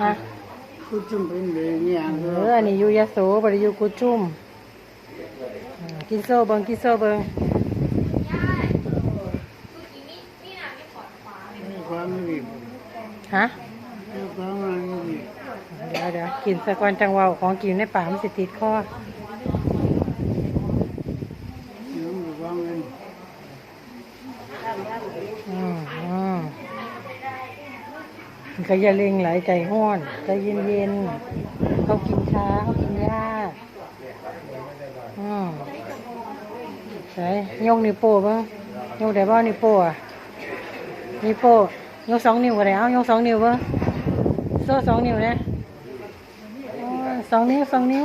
นะกูจุ่มเป็นเลยเนี่ยเอออันนี้อยู่ยะโสบริอยู่กุจุมอ่ากินโซเบิงกินโซเบิงไม่ความไม่ดีฮะไม่ความไม่ดีเดี๋ยวเดี๋ยวกินสะกอนจังเวาของกินในป่ากมันสิติดคอ น้องไม่ความเงิน อืมอืมมัน ก็อย่าเร่งไหลใจห้อนใจเย็นๆเขากินช้าเขากินยากอืมใช่ยกนิ้วโป้บ้างยกได้บ้านิ้วโป้อะนิ้วโป้ยกสองนิ้วก็ได้เอายกสองนิ้วบ้างโซ่สองนิ้วนะโอ้ยสองนิ้วสองนิ้ว